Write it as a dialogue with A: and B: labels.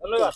A: ধন্যবাদ।